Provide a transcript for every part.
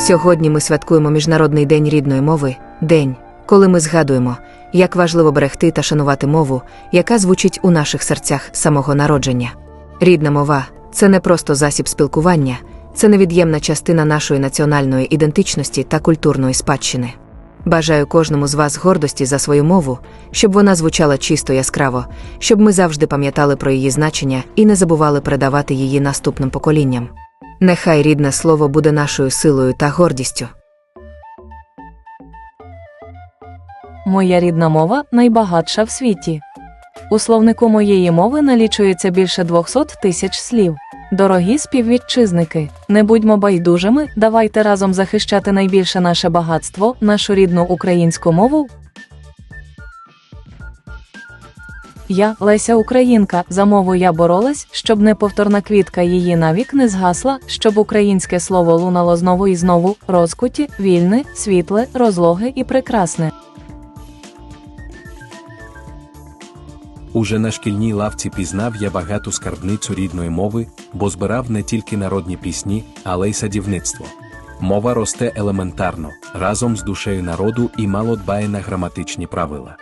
Сьогодні ми святкуємо Міжнародний день рідної мови, день, коли ми згадуємо, як важливо берегти та шанувати мову, яка звучить у наших серцях самого народження. Рідна мова це не просто засіб спілкування, це невід'ємна частина нашої національної ідентичності та культурної спадщини. Бажаю кожному з вас гордості за свою мову, щоб вона звучала чисто яскраво, щоб ми завжди пам'ятали про її значення і не забували передавати її наступним поколінням. Нехай рідне слово буде нашою силою та гордістю. Моя рідна мова найбагатша в світі. У словнику моєї мови налічується більше 200 тисяч слів. Дорогі співвітчизники, не будьмо байдужими, давайте разом захищати найбільше наше багатство, нашу рідну українську мову. Я, Леся Українка, за мову я боролась, щоб неповторна квітка її навік не згасла, щоб українське слово лунало знову і знову, розкуті, вільне, світле, розлоге і прекрасне. Уже на шкільній лавці пізнав я багату скарбницю рідної мови, бо збирав не тільки народні пісні, але й садівництво. Мова росте елементарно, разом з душею народу і мало дбає на граматичні правила.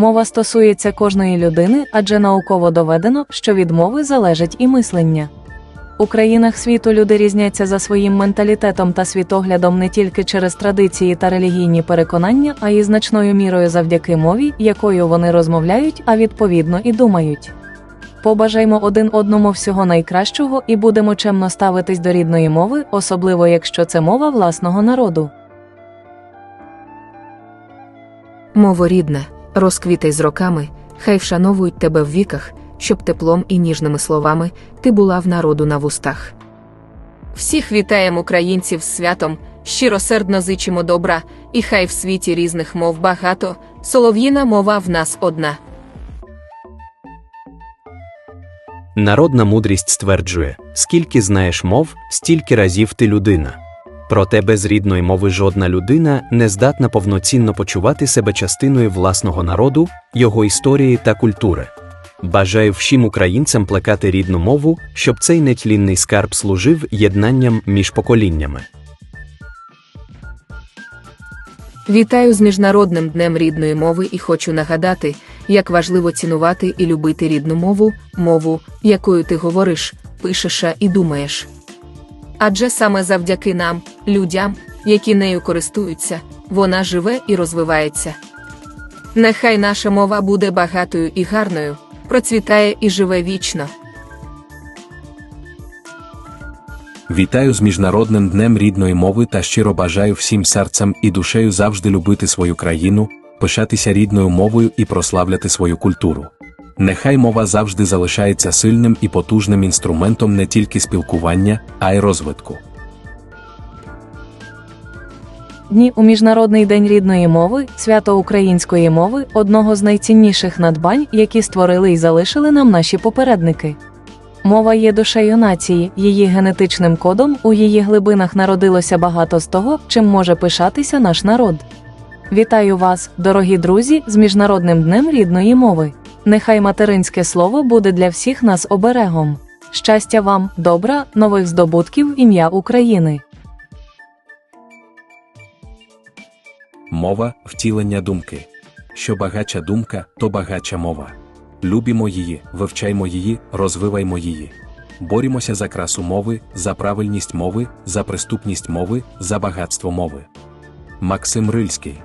Мова стосується кожної людини, адже науково доведено, що від мови залежить і мислення. У країнах світу люди різняться за своїм менталітетом та світоглядом не тільки через традиції та релігійні переконання, а й значною мірою завдяки мові, якою вони розмовляють, а відповідно і думають. Побажаймо один одному всього найкращого і будемо чемно ставитись до рідної мови, особливо якщо це мова власного народу. Мово рідне, розквітай з роками, хай вшановують тебе в віках, щоб теплом і ніжними словами ти була в народу на вустах. Всіх вітаємо українців з святом, щиросердно зичимо добра, і хай в світі різних мов багато, солов'їна мова в нас одна. Народна мудрість стверджує: скільки знаєш мов, стільки разів ти людина. Проте без рідної мови жодна людина не здатна повноцінно почувати себе частиною власного народу, його історії та культури. Бажаю всім українцям плекати рідну мову, щоб цей нетлінний скарб служив єднанням між поколіннями. Вітаю з Міжнародним днем рідної мови і хочу нагадати, як важливо цінувати і любити рідну мову, мову, якою ти говориш, пишеш і думаєш. Адже саме завдяки нам, людям, які нею користуються, вона живе і розвивається. Нехай наша мова буде багатою і гарною, процвітає і живе вічно. Вітаю з Міжнародним днем рідної мови та щиро бажаю всім серцем і душею завжди любити свою країну, пишатися рідною мовою і прославляти свою культуру. Нехай мова завжди залишається сильним і потужним інструментом не тільки спілкування, а й розвитку. Дні у Міжнародний день рідної мови, свято української мови одного з найцінніших надбань, які створили і залишили нам наші попередники. Мова є душею нації, її генетичним кодом у її глибинах народилося багато з того, чим може пишатися наш народ. Вітаю вас, дорогі друзі, з Міжнародним днем рідної мови. Нехай материнське слово буде для всіх нас оберегом. Щастя вам, добра, нових здобутків ім'я України. Мова втілення думки. Що багача думка, то багача мова. Любімо її, вивчаймо її, розвиваймо її. Борімося за красу мови, за правильність мови, за приступність мови, за багатство мови. Максим Рильський